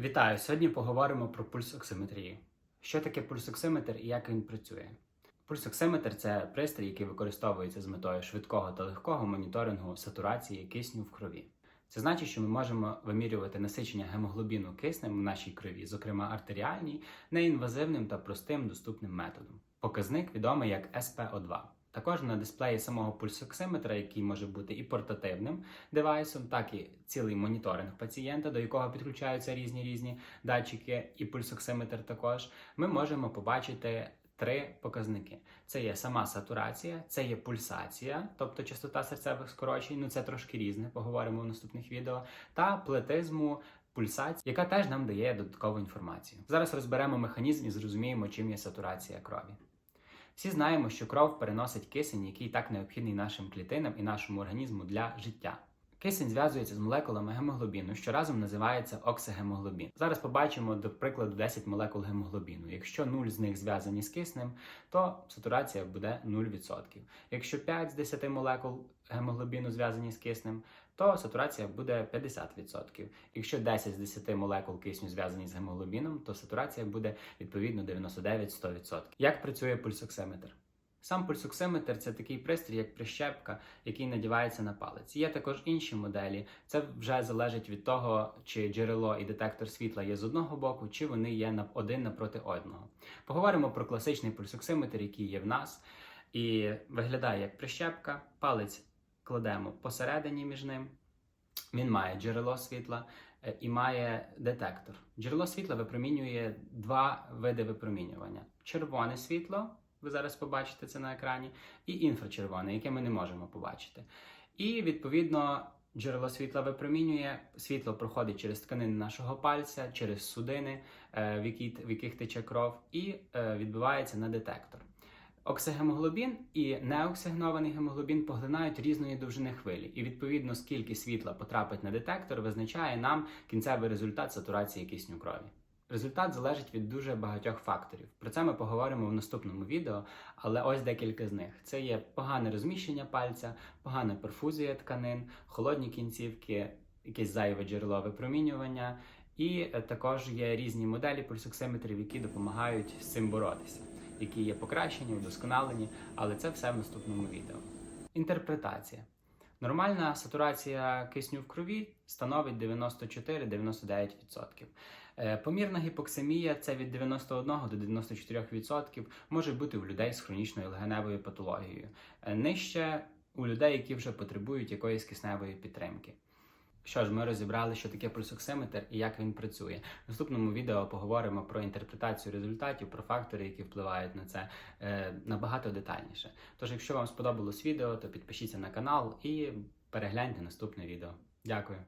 Вітаю! Сьогодні поговоримо про пульсоксиметрію. Що таке пульсоксиметр і як він працює? Пульсоксиметр це пристрій, який використовується з метою швидкого та легкого моніторингу сатурації кисню в крові. Це значить, що ми можемо вимірювати насичення гемоглобіну киснем в нашій крові, зокрема артеріальній, неінвазивним та простим доступним методом. Показник відомий як СПО2. Також на дисплеї самого пульсоксиметра, який може бути і портативним девайсом, так і цілий моніторинг пацієнта, до якого підключаються різні різні датчики, і пульсоксиметр також, ми можемо побачити три показники: це є сама сатурація, це є пульсація, тобто частота серцевих скорочень, ну це трошки різне, поговоримо в наступних відео, та плетизму. Пульсація, яка теж нам дає додаткову інформацію. Зараз розберемо механізм і зрозуміємо, чим є сатурація крові. Всі знаємо, що кров переносить кисень, який так необхідний нашим клітинам і нашому організму для життя. Кисень зв'язується з молекулами гемоглобіну, що разом називається оксигемоглобін. Зараз побачимо, до прикладу, 10 молекул гемоглобіну. Якщо 0 з них зв'язані з киснем, то сатурація буде 0%. Якщо 5 з 10 молекул гемоглобіну зв'язані з киснем, то сатурація буде 50%. Якщо 10 з 10 молекул кисню зв'язані з гемоглобіном, то сатурація буде відповідно 99-100%. Як працює пульсоксиметр? Сам пульсоксиметр це такий пристрій, як прищепка, який надівається на палець. Є також інші моделі. Це вже залежить від того, чи джерело і детектор світла є з одного боку, чи вони є один напроти одного. Поговоримо про класичний пульсоксиметр, який є в нас, і виглядає як прищепка. Палець кладемо посередині між ним. Він має джерело світла е, і має детектор. Джерело світла випромінює два види випромінювання: червоне світло. Ви зараз побачите це на екрані, і інфрачервоне, яке ми не можемо побачити. І відповідно джерело світла випромінює, світло проходить через тканини нашого пальця, через судини, е, в, які, в яких тече кров, і е, відбивається на детектор. Оксигемоглобін і неоксигенований гемоглобін поглинають різної довжини хвилі, і відповідно скільки світла потрапить на детектор, визначає нам кінцевий результат сатурації кисню крові. Результат залежить від дуже багатьох факторів. Про це ми поговоримо в наступному відео, але ось декілька з них: це є погане розміщення пальця, погана перфузія тканин, холодні кінцівки, якесь зайве джерело випромінювання, і е, також є різні моделі пульсоксиметрів, які допомагають з цим боротися, які є покращені, удосконалені, але це все в наступному відео. Інтерпретація. Нормальна сатурація кисню в крові становить 94-99%. Е, Помірна гіпоксемія це від 91 до 94% може бути у людей з хронічною легеневою патологією. Е, Нижче у людей, які вже потребують якоїсь кисневої підтримки. Що ж, ми розібрали, що таке пульсоксиметр і як він працює. В наступному відео поговоримо про інтерпретацію результатів, про фактори, які впливають на це е, набагато детальніше. Тож, якщо вам сподобалось відео, то підпишіться на канал і перегляньте наступне відео. Дякую.